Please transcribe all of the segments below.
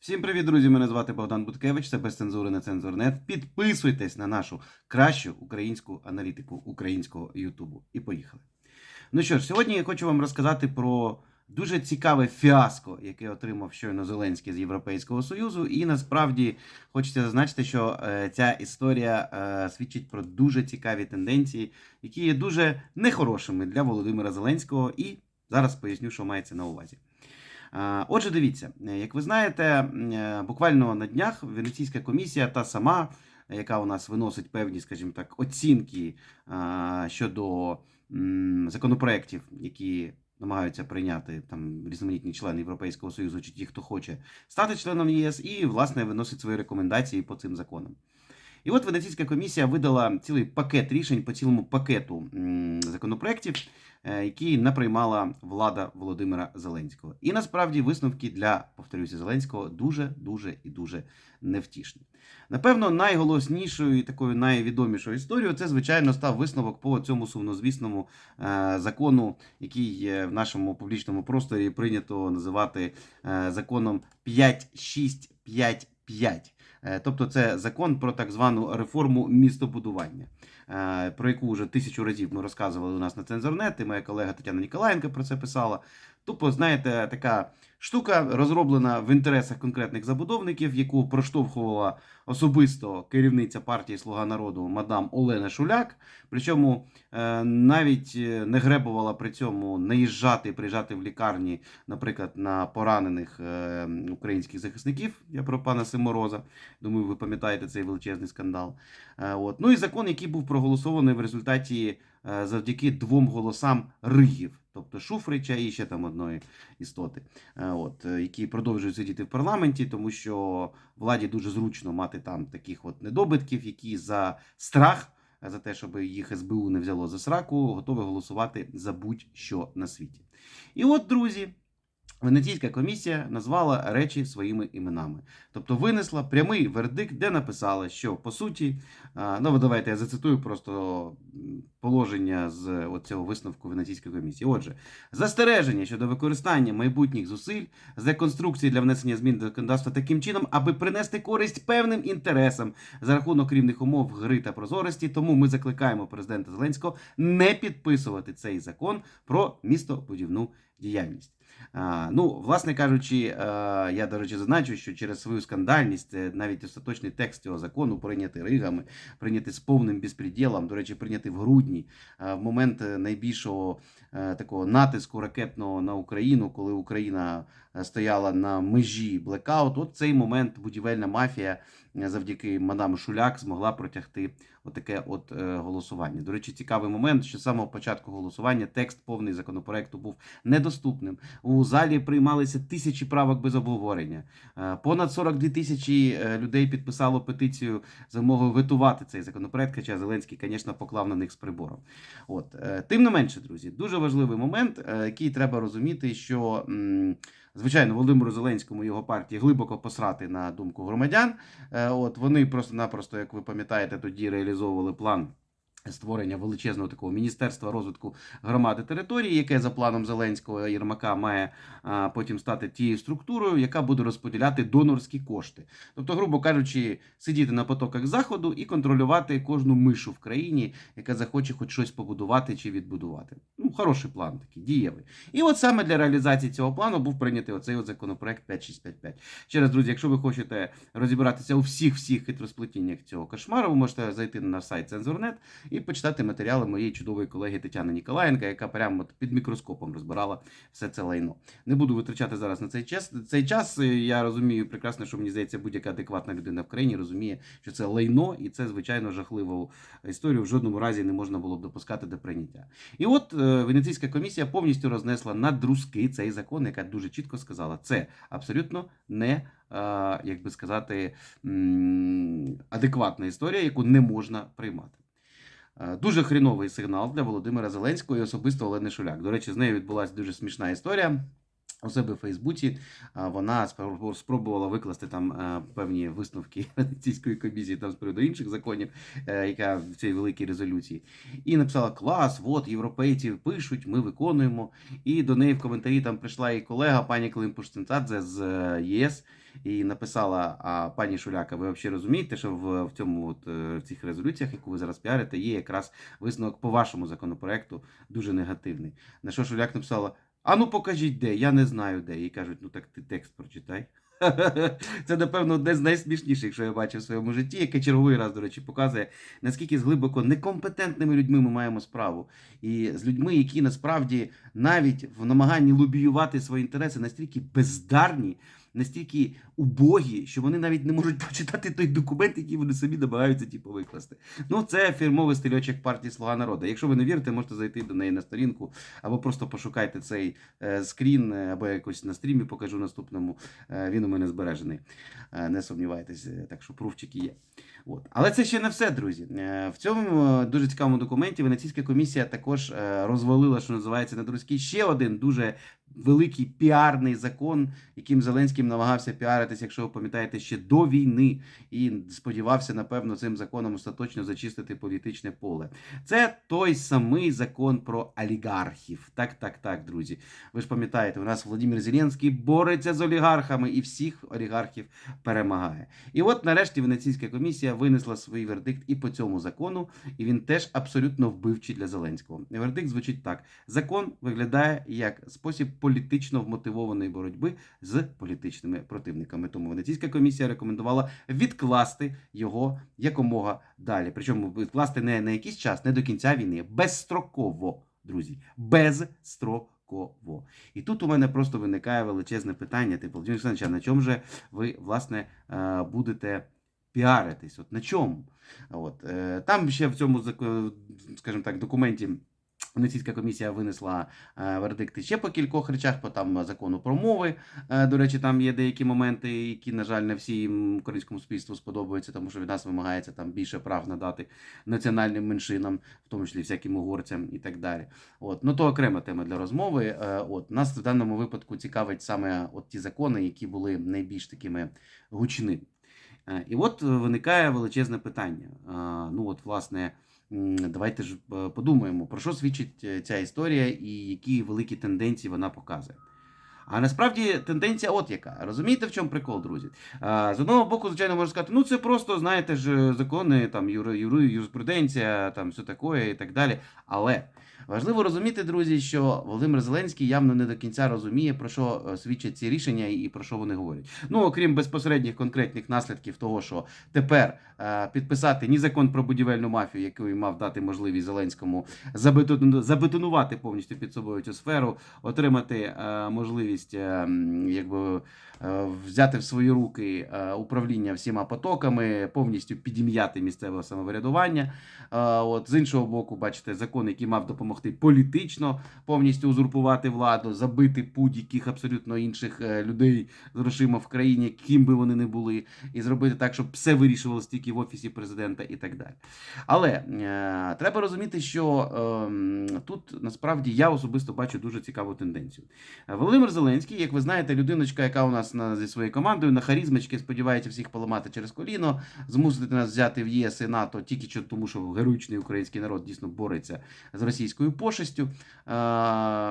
Всім привіт, друзі! Мене звати Богдан Буткевич, це без цензури на цензурнет. Підписуйтесь на нашу кращу українську аналітику українського Ютубу. І поїхали. Ну що ж, сьогодні я хочу вам розказати про дуже цікаве фіаско, яке отримав щойно Зеленський з Європейського Союзу. І насправді хочеться зазначити, що е, ця історія е, свідчить про дуже цікаві тенденції, які є дуже нехорошими для Володимира Зеленського. І зараз поясню, що мається на увазі. Отже, дивіться, е, як ви знаєте, е, буквально на днях Венеційська комісія, та сама, яка у нас виносить певні, скажімо так, оцінки щодо законопроєктів, які намагаються прийняти там різноманітні члени Європейського Союзу чи ті, хто хоче стати членом ЄС, і власне виносить свої рекомендації по цим законам. І от Венеційська комісія видала цілий пакет рішень по цілому пакету законопроєктів, е, які наприймала влада Володимира Зеленського. І насправді висновки для, повторюся, Зеленського дуже, дуже і дуже невтішні. Напевно, найголоснішою і такою найвідомішою історією це, звичайно, став висновок по цьому сумнозвісному е, закону, який в нашому публічному просторі прийнято називати е, законом 5655. Е, Тобто це закон про так звану реформу містобудування, е, про яку вже тисячу разів ми розказували у нас на цензорнет, і моя колега Тетяна Ніколаєнка про це писала. Тупо, знаєте, така штука розроблена в інтересах конкретних забудовників, яку проштовхувала особисто керівниця партії Слуга народу мадам Олена Шуляк. Причому е, навіть е, не гребувала при цьому наїжджати, приїжджати в лікарні, наприклад, на поранених е, українських захисників. Я про пана Симороза. Думаю, ви пам'ятаєте цей величезний скандал. От. Ну і закон, який був проголосований в результаті завдяки двом голосам Ригів, тобто Шуфрича і ще там одної істоти, е, от, е, які продовжують сидіти в парламенті, тому що владі дуже зручно мати там таких от недобитків, які за страх. е, За те, щоб їх СБУ не взяло за сраку, готові голосувати за будь-що на світі. І от, друзі, Венеційська комісія назвала речі своїми іменами, тобто винесла прямий вердикт, де написала, що по суті, ну давайте я зацитую просто положення з цього висновку Венеційської комісії. Отже, застереження щодо використання майбутніх зусиль з реконструкції для внесення змін до законодавства таким чином, аби принести користь певним інтересам за рахунок рівних умов гри та прозорості. Тому ми закликаємо президента Зеленського не підписувати цей закон про містобудівну діяльність. Ну, власне кажучи, я, до речі, зазначу, що через свою скандальність е, навіть остаточний текст цього закону прийнятий ригами, прийнятий з повним безпреділом, до речі, прийнятий в грудні, в момент е, найбільшого е, такого натиску ракетного на Україну, коли Україна стояла на межі блекауту. От цей момент будівельна мафія завдяки мадам Шуляк змогла протягти отаке от е, голосування. До речі, цікавий момент, що з самого початку голосування текст повний законопроекту був недоступним. У залі приймалися тисячі правок без обговорення. Е, Понад 42 тисячі е, людей підписало петицію з вимогою витувати цей законопроект, хоча Зеленський, звісно, поклав на них з прибором. От тим не менше, друзі, дуже важливий момент, який треба розуміти, що. Звичайно, Володимиру Зеленському і його партії глибоко посрати на думку громадян. Е, От вони просто-напросто, як ви пам'ятаєте, тоді реалізовували план. Створення величезного такого міністерства розвитку громади території, яке за планом Зеленського Єрмака має а, потім стати тією структурою, яка буде розподіляти донорські кошти. Тобто, грубо кажучи, сидіти на потоках заходу і контролювати кожну мишу в країні, яка захоче хоч щось побудувати чи відбудувати. Ну, хороший план такий, дієвий. І от саме для реалізації цього плану був прийнятий оцей от законопроект 5655. Ще раз, друзі, якщо ви хочете розібратися у всіх всіх хитросплетіннях цього кошмару, ви можете зайти на наш сайт Цензурнет і почитати матеріали моєї чудової колеги Тетяни Ніколаєнка, яка прямо під мікроскопом розбирала все це лайно. Не буду витрачати зараз на цей час. Цей час я розумію прекрасно, що мені здається, будь-яка адекватна людина в країні розуміє, що це лайно, і це звичайно жахливу історію в жодному разі не можна було б допускати до прийняття. І от е, Венеційська комісія повністю рознесла на друзки цей закон, яка дуже чітко сказала, це абсолютно не. е, Як би сказати, адекватна історія, яку не можна приймати. Е, Дуже хріновий сигнал для Володимира Зеленського і особисто Олени Шуляк. До речі, з нею відбулася дуже смішна історія. У себе в Фейсбуці вона спробувала викласти там е, певні висновки Венеційської комісії там з приводу інших законів, е, яка в цій великій резолюції, і написала: Клас, от європейці пишуть, ми виконуємо. І до неї в коментарі там прийшла і колега пані Климпуш-Цинцадзе з е, ЄС і написала а, пані Шуляка, ви взагалі розумієте, що в, в цьому от, е, в цих резолюціях, яку ви зараз піарите, є якраз висновок по вашому законопроекту дуже негативний. На що Шуляк написала: А ну покажіть де, я не знаю де. І кажуть, ну так ти текст прочитай. Це, напевно, одне з найсмішніших, що я бачив в своєму житті, яке черговий раз, до речі, показує, наскільки з глибоко некомпетентними людьми ми маємо справу. І з людьми, які насправді навіть в намаганні лобіювати свої інтереси настільки бездарні, настільки убогі, що вони навіть не можуть прочитати той документ, який вони самі намагаються типу, викласти. Ну, це фірмовий стильочок партії Слуга народу. Якщо ви не вірите, можете зайти до неї на сторінку, або просто пошукайте цей е, скрін, е, або якось на стрімі покажу наступному. Е, він у мене збережений. Не сумнівайтесь, е, так що пруфчики є. От. Але це ще не все, друзі. В цьому дуже цікавому документі Венеційська комісія також розвалила, що називається на друзький, ще один дуже великий піарний закон, яким Зеленський намагався піаритись, якщо ви пам'ятаєте, ще до війни, і сподівався, напевно, цим законом остаточно зачистити політичне поле. Це той самий закон про олігархів. Так, так, так, друзі. Ви ж пам'ятаєте, у нас Володимир Зеленський бореться з олігархами і всіх олігархів перемагає. І от нарешті Венеційська комісія винесла свій вердикт і по цьому закону, і він теж абсолютно вбивчий для Зеленського. Вердикт звучить так: закон виглядає як спосіб політично вмотивованої боротьби з політичними противниками. Тому Венеційська комісія рекомендувала відкласти його якомога далі. Причому відкласти не на якийсь час, не до кінця війни, безстроково, друзі, безстроково. І тут у мене просто виникає величезне питання: типу, Володимир Олександрович, а на чому же ви власне е, будете піаритись? От на чому? От е, там ще в цьому скажімо так, документі. Венеційська комісія винесла е, вердикти ще по кількох речах, по там закону про мови. Е, до речі, там є деякі моменти, які, на жаль, не всім українському суспільству сподобаються, тому що від нас вимагається там більше прав надати національним меншинам, в тому числі всяким угорцям і так далі. От, ну то окрема тема для розмови. Е, от нас в даному випадку цікавить саме от ті закони, які були найбільш такими гучними. І от виникає величезне питання. Ну, от, власне, давайте ж е, подумаємо, про що свідчить е, ця історія і які великі тенденції вона показує. А насправді тенденція от яка. Розумієте, в чому прикол, друзі? З одного боку, звичайно, можна сказати, ну це просто, знаєте ж, закони, там, юри, юри, юриспруденція, там все таке і так далі. Але важливо розуміти, друзі, що Володимир Зеленський явно не до кінця розуміє, про що е, свідчать ці рішення і про що вони говорять. Ну, окрім безпосередніх конкретних наслідків того, що тепер е, підписати ні закон про будівельну мафію, який мав дати можливість Зеленському забетонувати повністю під собою цю сферу, отримати е, можливість якби, взяти в свої руки управління всіма потоками, повністю підім'яти місцеве самоврядування. От, з іншого боку, бачите, закон, який мав допомогти політично повністю узурпувати владу, забити будь-яких абсолютно інших е, людей з грошима в країні, ким би вони не були, і зробити так, щоб все вирішувалось тільки в офісі президента і так далі. Але е, треба розуміти, що е, тут насправді я особисто бачу дуже цікаву тенденцію. Володимир Зеленський, як ви знаєте, людиночка, яка у нас на, зі своєю командою на харізмочки сподівається всіх поламати через коліно, змусити нас взяти в ЄС і НАТО тільки тому, що героїчний український народ дійсно бореться з російською пошестю, е,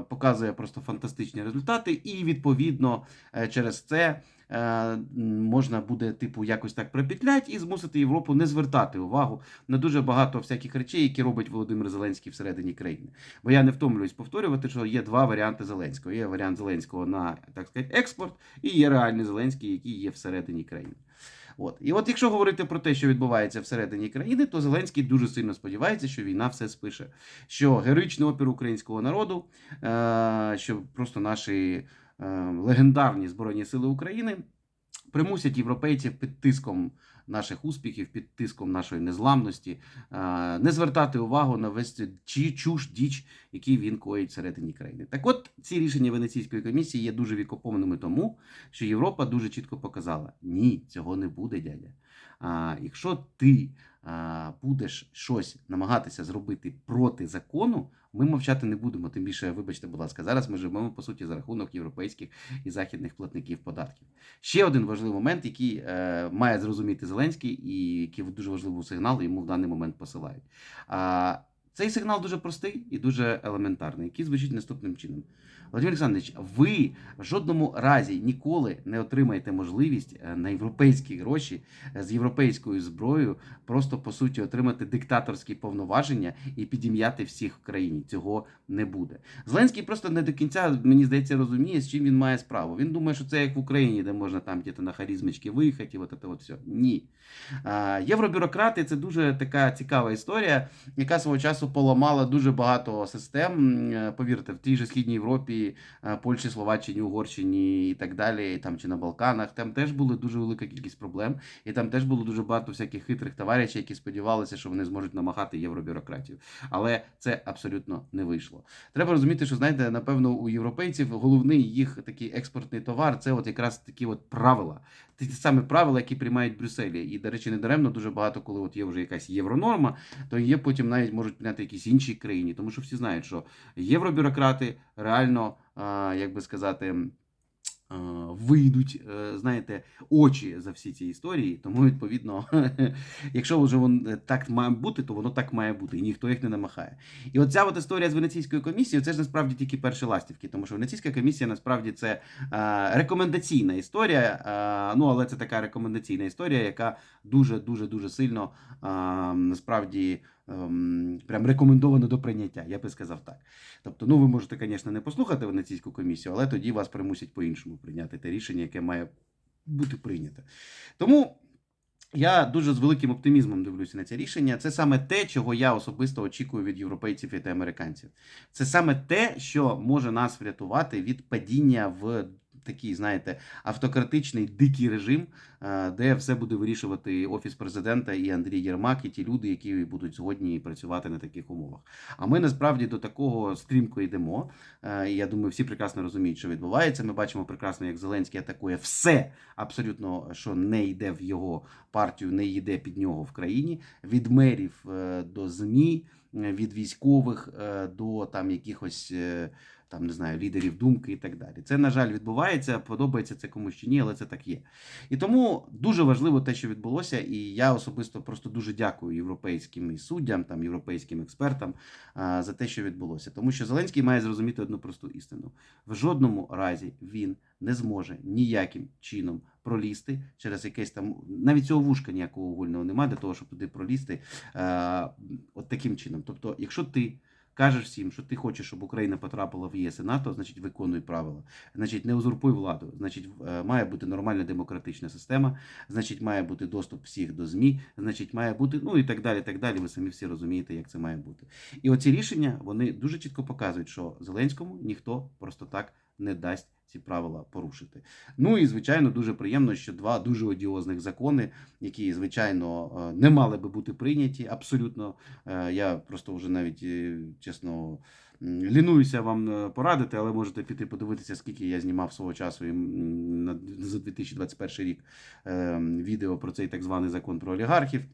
показує просто фантастичні результати, і відповідно е, через це. е, Можна буде, типу, якось так припетлять і змусити Європу не звертати увагу на дуже багато всяких речей, які робить Володимир Зеленський всередині країни. Бо я не втомлююсь повторювати, що є два варіанти Зеленського. Є варіант Зеленського на так сказати, експорт, і є реальний Зеленський, який є всередині країни. От. І от якщо говорити про те, що відбувається всередині країни, то Зеленський дуже сильно сподівається, що війна все спише. Що героїчний опір українського народу, е- що просто наші е- легендарні Збройні Сили України примусять європейців під тиском наших успіхів, під тиском нашої незламності, е, не звертати увагу на весь чи- чуш, діч, який він коїть всередині країни. Так от ці рішення Венеційської комісії є дуже вікопомними тому, що Європа дуже чітко показала: ні, цього не буде, дядя. А, якщо ти будеш щось намагатися зробити проти закону, ми мовчати не будемо. Тим більше, вибачте, будь ласка, зараз ми живемо по суті за рахунок європейських і західних платників податків. Ще один важливий момент, який е, має зрозуміти Зеленський, і який дуже важливий сигнал йому в даний момент посилають. Цей сигнал дуже простий і дуже елементарний, який звучить наступним чином. Володимир Олександрович, ви в жодному разі ніколи не отримаєте можливість е, на європейські гроші е, з європейською зброєю просто по суті отримати диктаторські повноваження і підім'яти всіх в країні. Цього не буде. Зеленський просто не до кінця, мені здається, розуміє, з чим він має справу. Він думає, що це як в Україні, де можна там діти на харізмочки виїхати, і от це от все. Ні. Євробюрократи це дуже така цікава історія, яка свого часу поламала дуже багато систем. Повірте, в тій же східній Європі, е, Польщі, Словаччині, Угорщині і так далі, там чи на Балканах, там теж була дуже велика кількість проблем, і там теж було дуже багато всяких хитрих товаришів, які сподівалися, що вони зможуть намагати євробюрократію. Але це абсолютно не вийшло. Треба розуміти, що знаєте, напевно, у європейців головний їх такий експортний товар це от якраз такі от правила. Ті самі правила, які приймають в Брюсселі. І, до речі, не даремно дуже багато, коли от є вже якась євронорма, то є потім навіть можуть прийняти якісь інші країні, тому що всі знають, що євробюрократи реально, як би сказати. Вийдуть, е, знаєте, очі за всі ці історії. Тому, відповідно, якщо вже воно так має бути, то воно так має бути, і ніхто їх не намахає. І оця от історія з Венеційською комісією, це ж насправді тільки перші ластівки, тому що Венеційська комісія насправді це е, рекомендаційна історія. е, ну, але це така рекомендаційна історія, яка дуже дуже дуже сильно е, насправді. Ем, Прям рекомендовано до прийняття, я би сказав так. Тобто, ну ви можете, звісно, не послухати Венеційську комісію, але тоді вас примусять по-іншому прийняти те рішення, яке має бути прийняте. Тому я дуже з великим оптимізмом дивлюся на це рішення. Це саме те, чого я особисто очікую від європейців і американців. Це саме те, що може нас врятувати від падіння в такий, знаєте, автократичний дикий режим, е, де все буде вирішувати офіс президента і Андрій Єрмак, і ті люди, які будуть згодні працювати на таких умовах. А ми насправді до такого стрімко йдемо. Е, І я думаю, всі прекрасно розуміють, що відбувається. Ми бачимо прекрасно, як Зеленський атакує все абсолютно, що не йде в його партію, не йде під нього в країні, від мерів е, до ЗМІ, від військових до там якихось. Там не знаю, лідерів думки і так далі. Це, на жаль, відбувається, подобається це комусь чи ні, але це так є. І тому дуже важливо те, що відбулося, і я особисто просто дуже дякую європейським суддям, там європейським експертам а, за те, що відбулося. Тому що Зеленський має зрозуміти одну просту істину: в жодному разі він не зможе ніяким чином пролізти через якесь там навіть цього вушка ніякого вугольного немає для того, щоб туди пролізти е, от таким чином. Тобто, якщо ти кажеш всім, що ти хочеш, щоб Україна потрапила в ЄС і НАТО, значить виконуй правила. Значить, не узурпуй владу. Значить, е, має бути нормальна демократична система. Значить, має бути доступ всіх до ЗМІ. Значить, має бути ну і так далі. Так далі. Ви самі всі розумієте, як це має бути. І оці рішення вони дуже чітко показують, що Зеленському ніхто просто так не дасть. Ці правила порушити. Ну і звичайно, дуже приємно, що два дуже одіозних закони, які звичайно е, не мали би бути прийняті. Абсолютно, Е, я просто вже навіть е, чесно лінуюся вам порадити, але можете піти подивитися, скільки я знімав свого часу і, за 2021 рік відео про цей так званий закон про олігархів.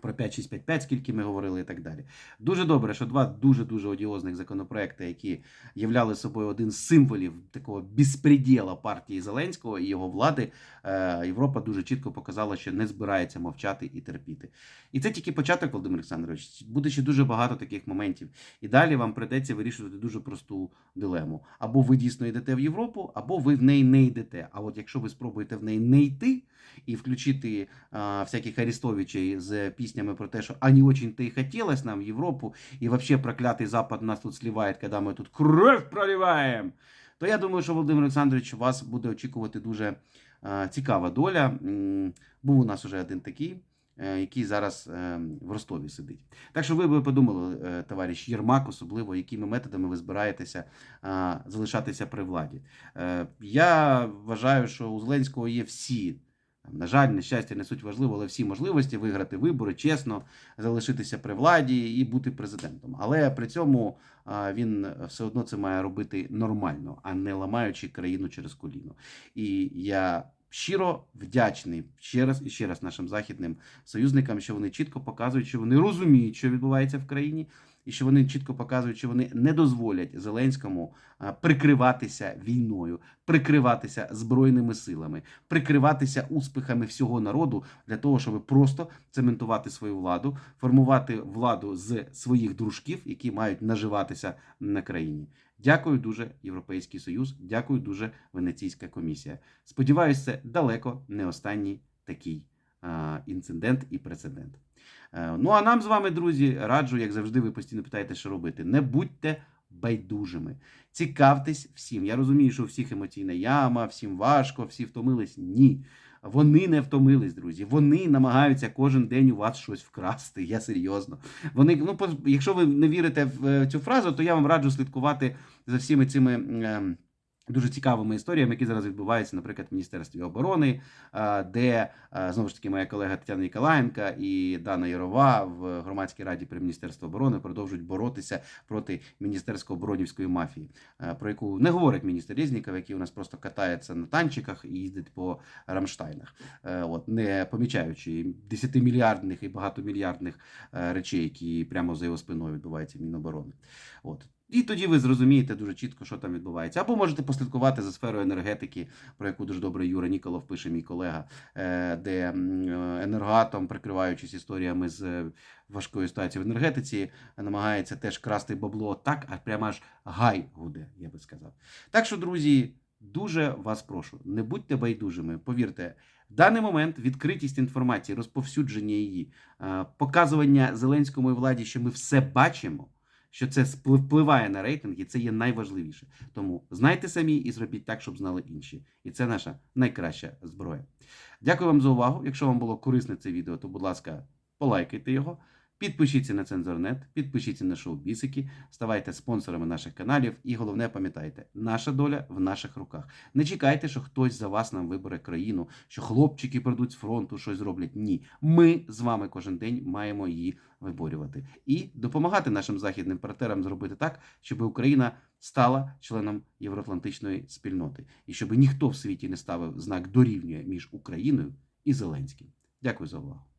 Про 5655, скільки ми говорили, і так далі. Дуже добре, що два дуже дуже одіозних законопроекти, які являли собою один з символів такого безпреділа партії Зеленського і його влади. е, Європа дуже чітко показала, що не збирається мовчати і терпіти. І це тільки початок, Володимир Олександрович. Буде ще дуже багато таких моментів. І далі вам прийдеться вирішувати дуже просту дилему: або ви дійсно йдете в Європу, або ви в неї не йдете. А от якщо ви спробуєте в неї не йти і включити а, всяких арестовичей з піснями про те, що а не очень-то і хотілось нам в Європу, і вообще проклятий Запад нас тут сливає, коли ми тут кров проливаємо, то я думаю, що Володимир Олександрович вас буде очікувати дуже а, цікава доля. Був у нас уже один такий. е, Який зараз е, в Ростові сидить. Так що ви би подумали, е, товариш Єрмак, особливо, якими методами ви збираєтеся залишатися при владі. Я вважаю, що у Зеленського є всі на жаль, нещастя не суть важливо, але всі можливості виграти вибори, чесно, залишитися при владі і бути президентом. Але при цьому він все одно це має робити нормально, а не ламаючи країну через коліно. І я щиро вдячний ще раз і ще раз нашим західним союзникам, що вони чітко показують, що вони розуміють, що відбувається в країні. І що вони чітко показують, що вони не дозволять Зеленському прикриватися війною, прикриватися збройними силами, прикриватися успіхами всього народу для того, щоб просто цементувати свою владу, формувати владу з своїх дружків, які мають наживатися на країні. Дякую дуже, Європейський Союз. Дякую дуже, Венеційська комісія. Сподіваюся, це далеко не останній такий інцидент і прецедент. Е, Ну а нам з вами, друзі, раджу, як завжди, ви постійно питаєте, що робити. Не будьте байдужими. Цікавтесь всім. Я розумію, що у всіх емоційна яма, всім важко, всі втомились. Ні. Вони не втомились, друзі. Вони намагаються кожен день у вас щось вкрасти. Я серйозно. Вони, ну, якщо ви не вірите в е, цю фразу, то я вам раджу слідкувати за всіми цими. Дуже цікавими історіями, які зараз відбуваються, наприклад, в Міністерстві оборони, де знову ж таки моя колега Тетяна Ніколаєнка і Дана Ярова в громадській раді при Міністерстві оборони продовжують боротися проти міністерсько-оборонівської мафії, про яку не говорить міністр Резніков, який у нас просто катається на танчиках і їздить по Рамштайнах, Е, от не помічаючи десятимільярдних і багатомільярдних е, речей, які прямо за його спиною відбуваються в Міноборони. От. І тоді ви зрозумієте дуже чітко, що там відбувається. Або можете послідкувати за сферою енергетики, про яку дуже добре Юра Ніколов пише, мій колега, е, де е, прикриваючись історіями з е, важкою ситуацією в енергетиці, намагається теж красти бабло так, аж прямо аж гай гуде, я би сказав. Так що, друзі, дуже вас прошу, не будьте байдужими. Повірте, в даний момент відкритість інформації, розповсюдження її, показування Зеленському і владі, що ми все бачимо що це впливає на рейтинги, це є найважливіше. Тому знайте самі і зробіть так, щоб знали інші. І це наша найкраща зброя. Дякую вам за увагу. Якщо вам було корисне це відео, то, будь ласка, полайкайте його. Підпишіться на Цензорнет, підпишіться на шоу Бісики, ставайте спонсорами наших каналів. І головне, пам'ятайте, наша доля в наших руках. Не чекайте, що хтось за вас нам вибере країну, що хлопчики прийдуть з фронту, щось зроблять. Ні, ми з вами кожен день маємо її виборювати і допомагати нашим західним партнерам зробити так, щоб Україна стала членом євроатлантичної спільноти, і щоб ніхто в світі не ставив знак дорівнює між Україною і Зеленським. Дякую за увагу.